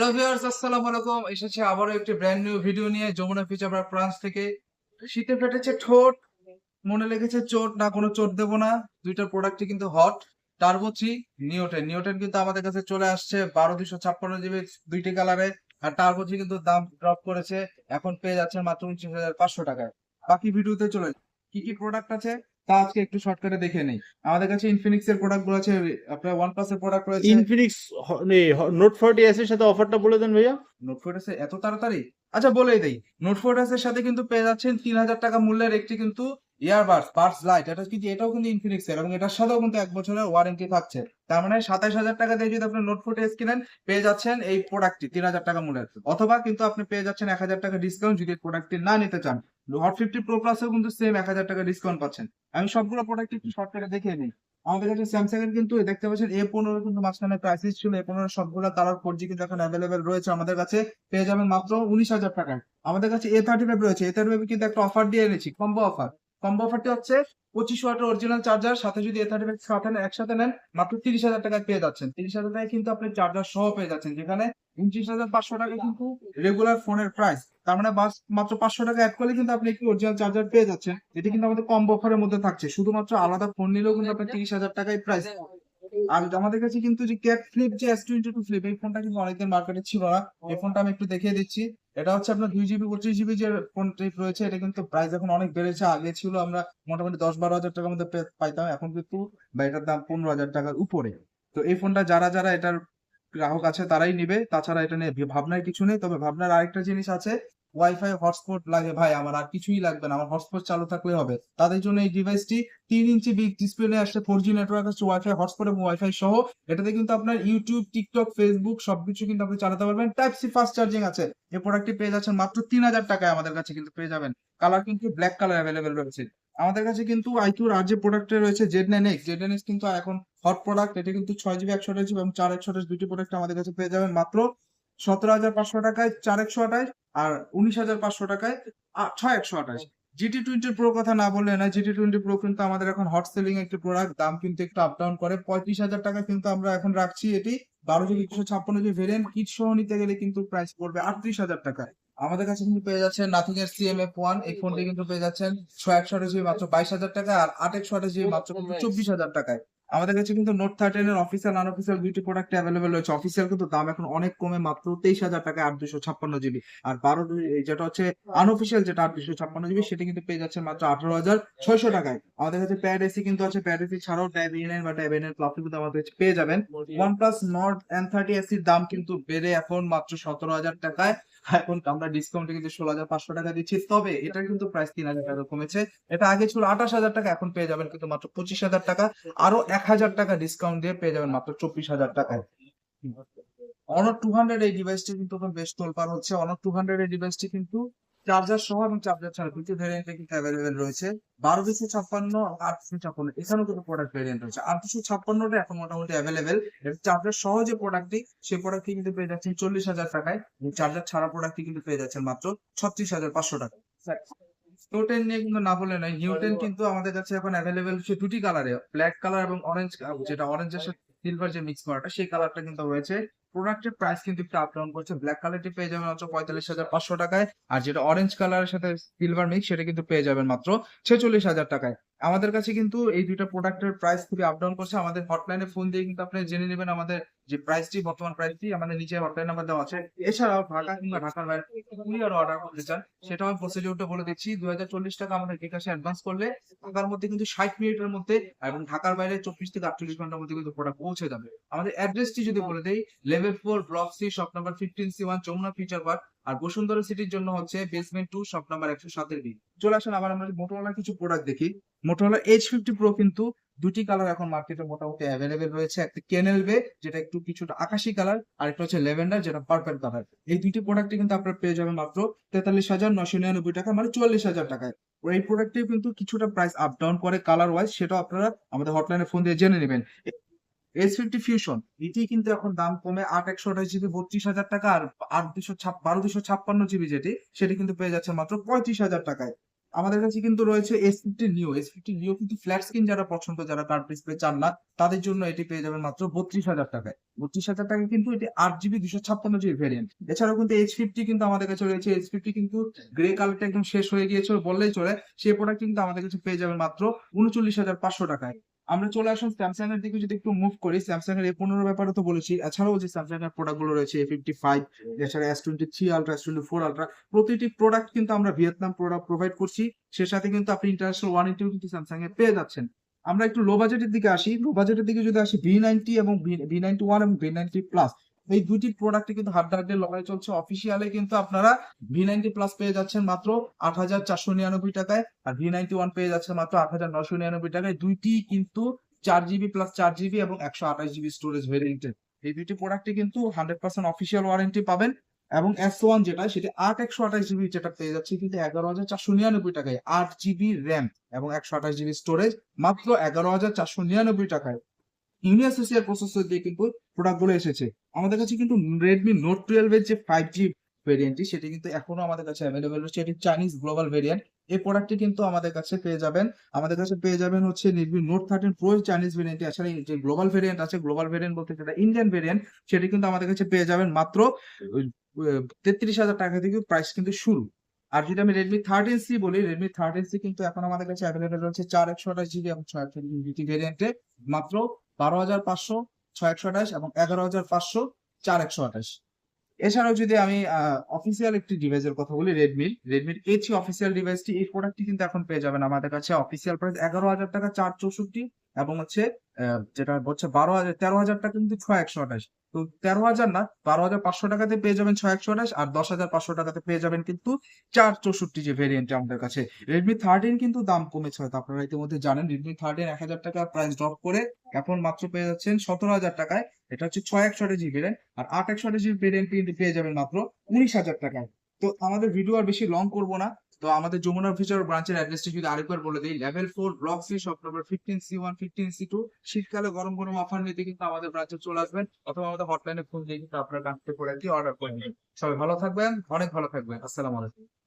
আসসালামু আলাইকুম। এসেছে আবারও একটি ব্র্যান্ড নিউ ভিডিও নিয়ে যমুনা ফিচার ফ্রান্স থেকে। শীতে ফেটেছে ঠোঁট, মনে লেগেছে চোট, না কোনো চোট দেবো না। দুইটার প্রোডাক্টই কিন্তু হট টার্বো থ্রি নিওটেন কিন্তু আমাদের কাছে চলে আসছে বারো দুশো ছাপ্পান্ন জিবি দুইটি কালারে আর টার্বো কিন্তু দাম ড্রপ করেছে। এখন পেয়ে যাচ্ছেন মাত্র উনত্রিশ হাজার পাঁচশো টাকায়। বাকি ভিডিওতে চলে। কি কি প্রোডাক্ট আছে? তা আজকে একটু শর্টকাটে দেখে নেই। আমাদের কাছে ইনফিনিক্স এর প্রোডাক্টগুলো আছে আপনার ওয়ান প্লাস এর প্রোডাক্ট রয়েছে। ইনফিনিক্স নোট ফর্টি এস এর সাথে অফারটা বলে দেন ভাইয়া। নোট ফোর এস এত তাড়াতাড়ি? আচ্ছা বলেই দেই। নোট ফোর এস এর সাথে কিন্তু পেয়ে যাচ্ছেন তিন হাজার টাকা মূল্যের একটি কিন্তু ইয়ারবাডস পার্টস লাইট এটা কিন্তু এটাও কিন্তু ইনফিনিক্স এর এবং এটার সাথেও কিন্তু এক বছরের ওয়ারেন্টি থাকছে। তার মানে সাতাশ হাজার টাকা দিয়ে যদি আপনি নোট ফোর এস কিনেন পেয়ে যাচ্ছেন এই প্রোডাক্টটি তিন হাজার টাকা মূল্যের। অথবা কিন্তু আপনি পেয়ে যাচ্ছেন এক হাজার টাকা ডিসকাউন্ট যদি প্রোডাক্টটি না নিতে চান। হট ফিফটি প্রো প্লাসেও কিন্তু সেম এক হাজার টাকা ডিসকাউন্ট পাচ্ছেন। আমি সবগুলো প্রোডাক্ট একটু শর্টকাটে দেখিয়ে নিই আমাদের কাছে স্যামসাং এর কিন্তু দেখতে পাচ্ছেন এ পনেরো কিন্তু মাঝখানে প্রাইসিস ছিল। এ পনেরো সবগুলো কালার ফোর জি কিন্তু এখন অ্যাভেলেবেল রয়েছে আমাদের কাছে। পেয়ে যাবেন মাত্র উনিশ হাজার টাকায়। আমাদের কাছে এ থার্টি ফাইভ রয়েছে। এ থার্টি ফাইভ কিন্তু একটা অফার দিয়ে এনেছি কম্বো অফার কম্বো অফারটি হচ্ছে পঁচিশ ওয়াটের অরিজিনাল চার্জার সাথে যদি এ থার্টি সাথে একসাথে নেন মাত্র তিরিশ হাজার টাকায় পেয়ে যাচ্ছেন। তিরিশ হাজার টাকায় কিন্তু আপনি চার্জার সহ পেয়ে যাচ্ছেন যেখানে উনত্রিশ হাজার পাঁচশো টাকা কিন্তু রেগুলার ফোনের প্রাইস তার মানে বাস মাত্র পাঁচশো টাকা অ্যাড করলে কিন্তু আপনি একটি অরিজিনাল চার্জার পেয়ে যাচ্ছেন এটি কিন্তু আমাদের কম্বো অফারের মধ্যে থাকছে। শুধুমাত্র আলাদা ফোন নিলেও কিন্তু আপনার তিরিশ হাজার টাকায় প্রাইস আর আমাদের কাছে কিন্তু যে ক্যাট ফ্লিপ, যে এস টোয়েন্টি টু ফ্লিপ এই ফোনটা কিন্তু অনেকদিন মার্কেটে ছিল না। এই ফোনটা আমি একটু দেখিয়ে দিচ্ছি। এটা হচ্ছে আপনার দুই জিবি পঁচিশ জিবি যে ফোনটি রয়েছে, এটা কিন্তু প্রাইস এখন অনেক বেড়েছে। আগে ছিল আমরা মোটামুটি দশ বারো হাজার টাকার মধ্যে পাইতাম, এখন কিন্তু বা এটার দাম পনেরো হাজার টাকার উপরে। তো এই ফোনটা যারা যারা এটার গ্রাহক আছে, তারাই নিবে। তাছাড়া এটা নিয়ে ভাবনার কিছু নেই। তবে ভাবনার আরেকটা জিনিস আছে ওয়াইফাই হটস্পট লাগে ভাই, আমার আর কিছুই লাগবে না, আমার হটস্পট চালু থাকলে হবে। তাদের জন্য এই ডিভাইসটি তিন ইঞ্চি বিগ ডিসপ্লে আসছে ফোর জি নেটওয়ার্ক আসছে ওয়াইফাই হটস্পট এবং ওয়াইফাই সহ। এটাতে কিন্তু আপনার ইউটিউব টিকটক ফেসবুক সবকিছু কিন্তু আপনি চালাতে পারবেন। টাইপ সি ফাস্ট চার্জিং আছে। এই প্রোডাক্টটি পেয়ে যাচ্ছেন মাত্র তিন হাজার টাকায় আমাদের কাছে কিন্তু পেয়ে যাবেন। কালার কিন্তু ব্ল্যাক কালার অ্যাভেলেবেল রয়েছে। আমাদের কাছে কিন্তু আইকিউর আর যে প্রোডাক্টে রয়েছে Z nine X Z nine X কিন্তু এখন হট প্রোডাক্ট এটা কিন্তু ছয় জিবি একশো আঠাশ এবং চার একশো আঠাশ দুটি প্রোডাক্ট আমাদের কাছে পেয়ে যাবেন মাত্র সতেরো হাজার পাঁচশো টাকায়, চার একশো আঠাশ আর উনিশ হাজার পাঁচশো টাকায় ছয় একশো আঠাশ। জিটি টোয়েন্টি প্রো কথা না বললে না জিটি টোয়েন্টি প্রো কিন্তু আমাদের এখন হট সেলিং একটি প্রোডাক্ট দাম কিন্তু একটু আপ ডাউন করে। পঁয়ত্রিশ হাজার টাকা কিন্তু আমরা এখন রাখছি এটি। বারো জিবি একশো ছাপ্পান্ন জিবি ভেরিয়েন্ট কিট সহ নিতে গেলে কিন্তু প্রাইস পড়বে আটত্রিশ হাজার টাকায়। আমাদের কাছে কিন্তু পেয়ে যাচ্ছেন নাথিং এর সিএম এফ ওয়ান এই ফোনটি কিন্তু পেয়ে যাচ্ছেন ছয় একশো আঠাশ জিবি মাত্র বাইশ হাজার টাকা আর আট একশো আঠাশ জিবি মাত্র চব্বিশ হাজার টাকায়। আমাদের কাছে কিন্তু নোট থার্টিন এর অফিসিয়াল নন অফিসিয়াল দুইটি প্রোডাক্ট অ্যাভেলেবেল রয়েছে। অফিসিয়াল কিন্তু দাম এখন অনেক কমে মাত্র তেইশ হাজার টাকা আট দুশো ছাপ্পান্ন জিবি আর বারো যেটা হচ্ছে আনঅফিসিয়াল যেটা আট দুশো ছাপ্পান্ন জিবি সেটা কিন্তু পেয়ে যাচ্ছে মাত্র আঠারো হাজার ছয়শো টাকায়। আমাদের কাছে প্যাড এসি কিন্তু আছে। প্যাড এসি ছাড়াও ট্যাব ইন বা ট্যাব এন এর প্লাস কিন্তু আমাদের কাছে পেয়ে যাবেন। One plus Nord N thirty এসির দাম কিন্তু বেড়ে এখন মাত্র সতেরো হাজার টাকায়। এখন আমরা ডিসকাউন্টে কিন্তু ষোলো হাজার পাঁচশো টাকা দিচ্ছি। তবে এটার কিন্তু প্রাইস তিন হাজার টাকা কমেছে। এটা আগে ছিল আঠাশ হাজার টাকা এখন পেয়ে যাবেন কিন্তু মাত্র পঁচিশ হাজার টাকা। আরও এক হাজার টাকা ডিসকাউন্ট দিয়ে পেয়ে যাবেন মাত্র চব্বিশ হাজার টাকায় অনর টু হান্ড্রেড এই ডিভাইসটি কিন্তু বেশ তোলপার হচ্ছে। অনর টু হান্ড্রেড এই ডিভাইসটি কিন্তু চার্জার সহ এবং চার্জার ছাড়া দুটি ভেরিয়েন্টে কিন্তু অ্যাভেলেবেল রয়েছে। বারো দুশো ছাপ্পান্ন আটশো ছাপ্পান্ন, এখানেও কিন্তু প্রোডাক্ট ভেরিয়েন্ট রয়েছে। ছাপ্পান্নটা এখন মোটামুটি অ্যাভেলেবেল চার্জার সহ যে প্রোডাক্টটি সেই প্রোডাক্টটি কিন্তু পেয়ে যাচ্ছেন চল্লিশ হাজার টাকায়। চার্জার ছাড়া প্রোডাক্টটি কিন্তু পেয়ে যাচ্ছেন মাত্র ছত্রিশ হাজার পাঁচশো টাকা। নিউটেন নিয়ে কিন্তু না বলে নাই নিউটেন কিন্তু আমাদের কাছে এখন অ্যাভেলেবেল সে দুটি কালারে ব্ল্যাক কালার এবং অরেঞ্জ যেটা অরেঞ্জের সাথে সিলভার যে মিক্স করাটা সেই কালারটা কিন্তু রয়েছে। প্রোডাক্টের প্রাইস কিন্তু একটু আপ ডাউন করছে। ব্ল্যাক কালারটি পেয়ে যাবেন মাত্র পঁয়তাল্লিশ হাজার পাঁচশো টাকায়। আর যেটা অরেঞ্জ কালারের সাথে সিলভার মিক্স সেটা কিন্তু পেয়ে যাবেন মাত্র ছেচল্লিশ হাজার টাকায়। আমাদের কাছে কিন্তু এই দুইটা প্রোডাক্টের প্রাইস খুবই আপ ডাউন করছে। আমাদের হটলাইনে ফোন দিয়ে কিন্তু আপনি জেনে নেবেন আমাদের যে প্রাইসটি বর্তমান প্রাইসটি আমাদের নিচে হটলাইন নাম্বার দেওয়া আছে। এছাড়াও ঢাকা কিংবা ঢাকার বাইরে কুরিয়ার অর্ডার করতে চান সেটাও আমি প্রসিডিউরটা বলে দিচ্ছি। দুই হাজার চল্লিশ টাকা আমাদের বিকাশে অ্যাডভান্স করলে ঢাকার মধ্যে কিন্তু ষাট মিনিটের মধ্যে এবং ঢাকার বাইরে চব্বিশ থেকে আটচল্লিশ ঘণ্টার মধ্যে কিন্তু প্রোডাক্ট পৌঁছে যাবে। আমাদের অ্যাড্রেসটি যদি বলে দেই level four block C shop number fifteen C one Jamuna future park আর বসুন্ধরা সিটির জন্য হচ্ছে বেসমেন্ট টু শপ নাম্বার একশো সাতের বি চলে আসেন, আবার আমরা মোটোরোলার কিছু প্রোডাক্ট দেখি। মোটোরোলা এইচ ফিফটি প্রো কিন্তু দুটি কালার এখন মার্কেটে মোটামুটি অ্যাভেলেবেল রয়েছে। একটা কেনেল বে যেটা একটু কিছুটা আকাশি কালার আর একটা হচ্ছে লেভেন্ডার যেটা পার্পল কালার এই দুইটি প্রোডাক্টে কিন্তু আপনার পেয়ে যাবেন মাত্র তেতাল্লিশ হাজার নশো নিরানব্বই টাকা মানে চুয়াল্লিশ হাজার টাকায়। এই প্রোডাক্টে কিন্তু কিছুটা প্রাইস আপ ডাউন করে কালার ওয়াইজ সেটাও আপনারা আমাদের হটলাইনে ফোন দিয়ে জেনে নেবেন। এস ফিফটি ফিউশন এটি কিন্তু এখন দাম কমে আট, একশো, আঠাশ জিবি বত্রিশ হাজার টাকা আর আট দুশো বারো দুশো ছাপ্পান্ন জিবি যেটি, সেটি কিন্তু পেয়ে যাচ্ছে মাত্র পঁয়ত্রিশ হাজার টাকায়। আমাদের কাছে কিন্তু রয়েছে S fifty neo S fifty neo কিন্তু ফ্ল্যাট স্ক্রিন যারা পছন্দ, যারা কার্ড ডিসপ্লে চান না, তাদের জন্য এটি পেয়ে যাবেন মাত্র বত্রিশ হাজার টাকায়। বত্রিশ হাজার টাকা কিন্তু এটি আট জিবি দুশো ছাপ্পান্ন জিবি ভ্যারিয়েন্ট এছাড়াও কিন্তু এইচ ফিফটি কিন্তু আমাদের কাছে রয়েছে। এইচ ফিফটি কিন্তু গ্রে কালারটা একদম শেষ হয়ে গিয়েছে বললেই চলে। সেই প্রোডাক্ট কিন্তু আমাদের কাছে পেয়ে যাবেন মাত্র উনচল্লিশ হাজার পাঁচশো টাকায়। আমরা চলে আসুন স্যামসাং এর দিকে, যদি একটু মুভ করি স্যামসাং এর এ পনেরো ব্যাপারে তো বলেছি। এছাড়াও যে স্যামসাং এর প্রোডাক্টগুলো রয়েছে ফিফটি ফাইভ এছাড়া S twenty three ultra S twenty four ultra প্রতিটি প্রোডাক্ট কিন্তু আমরা ভিয়েতনাম প্রোডাক্ট প্রোভাইড করছি। সে সাথে কিন্তু আপনি ইন্টারন্যাশনাল ওয়ারেন্টিও কিন্তু স্যামসাং এ পেয়ে যাচ্ছেন। আমরা একটু লো বাজেটের দিকে আসি। লো বাজেটের দিকে যদি আসি ভি নাইনটি এবং ভি নাইনটি ওয়ান এবং ভি নাইনটি প্লাস এই দুটি প্রোডাক্টে কিন্তু হাড্ডাহাড্ডি লড়াই চলছে। অফিসিয়ালে কিন্তু আপনারা ভি নাইনটি প্লাস পেয়ে যাচ্ছেন মাত্র আট হাজার চারশো নিরানব্বই টাকায় আর ভি নাইনটি ওয়ান পেয়ে যাচ্ছেন মাত্র আট হাজার নশো নিরানব্বই টাকায়। দুইটি কিন্তু চার জিবি প্লাস চার জিবি এবং একশো আঠাশ জিবি স্টোরেজ ভেরিয়েন্টের এই দুইটি প্রোডাক্টে কিন্তু হান্ড্রেড পার্সেন্ট অফিসিয়াল ওয়ারেন্টি পাবেন এবং এস ওয়ান যেটা, সেটা আট একশো আঠাশ জিবি যেটা পেয়ে যাচ্ছে কিন্তু এগারো হাজার চারশো নিরানব্বই টাকায়। আট জিবি র্যাম এবং একশো আঠাশ জিবি স্টোরেজ মাত্র এগারো হাজার চারশো নিরানব্বই টাকায়। ইউনিএসএসিআর প্রসেসর দিয়ে কিন্তু প্রোডাক্টগুলো এসেছে। আমাদের কাছে কিন্তু রেডমি নোট টুয়েলভ এর যে ফাইভ জি ভেরিয়েন্টটি সেটি কিন্তু এখনও আমাদের কাছে অ্যাভেলেবেল রয়েছে। এটি চাইনিজ গ্লোবাল ভেরিয়েন্ট এই প্রোডাক্টটি কিন্তু আমাদের কাছে পেয়ে যাবেন। আমাদের কাছে পেয়ে যাবেন হচ্ছে Redmi note thirteen pro Chinese variant এছাড়া এই যে গ্লোবাল ভেরিয়েন্ট আছে গ্লোবাল ভেরিয়েন্ট বলতে যেটা ইন্ডিয়ান ভেরিয়েন্ট সেটি কিন্তু আমাদের কাছে পেয়ে যাবেন মাত্র তেত্রিশ হাজার টাকা থেকে প্রাইস কিন্তু শুরু। আর যদি আমি রেডমি থার্টিন সি বলি রেডমি থার্টিন সি কিন্তু এখন আমাদের কাছে অ্যাভেলেবেল রয়েছে চার একশো আঠাশ জিবি এবং ছয় একশো জিবি ভেরিয়েন্টে মাত্র বারো হাজার পাঁচশো, ছয় একশো আঠাশ এবং এগারো হাজার পাঁচশো, চার একশো আঠাশ। এছাড়াও যদি আমি অফিসিয়াল একটি ডিভাইসের কথা বলি রেডমির রেডমির এই থ্রি অফিসিয়াল ডিভাইসটি এই প্রোডাক্টটি কিন্তু এখন পেয়ে যাবেন আমাদের কাছে। অফিসিয়াল প্রাইস এগারো হাজার টাকা, চার চৌষট্টি এবং হচ্ছে যেটা হচ্ছে বারো হাজার, তেরো হাজার টাকা কিন্তু ছয় একশো আঠাশ। তো তেরো হাজার না, বারো হাজার পাঁচশো টাকাতে পেয়ে যাবেন ছয় একশো আঠাশ, আর দশ হাজার পাঁচশো টাকাতে পেয়ে যাবেন কিন্তু চার চৌষট্টি যে ভেরিয়েন্ট আমাদের কাছে। রেডমি থার্টিন কিন্তু দাম কমেছে হয়তো, আপনারা ইতিমধ্যে জানেন রেডমি থার্টিন এক হাজার টাকা প্রাইস ড্রপ করে এখন মাত্র পেয়ে যাচ্ছেন সতেরো হাজার টাকায়। এটা হচ্ছে ছয় একশো আঠাশ জিবি ভেরিয়েন্ট আর আট একশো আঠাশ জি ভেরিয়েন্ট কিন্তু পেয়ে যাবেন মাত্র উনিশ হাজার টাকায়। তো আমাদের ভিডিও আর বেশি লং করব না। তো আমাদের যমুনা ফিচার ব্রাঞ্চের অ্যাড্রেসটি যদি আরেকবার বলে দিই level four block C shop number fifteen C one fifteen C two শীতকালে গরম গরম অফার নিতে কিন্তু আমাদের ব্রাঞ্চে চলে আসবেন, অথবা আমাদের হটলাইনে ফোন দিয়ে কিন্তু আপনার কাছ থেকে করে অর্ডার করে নিন। সবাই ভালো থাকবেন, অনেক ভালো থাকবেন। আসসালামু আলাইকুম।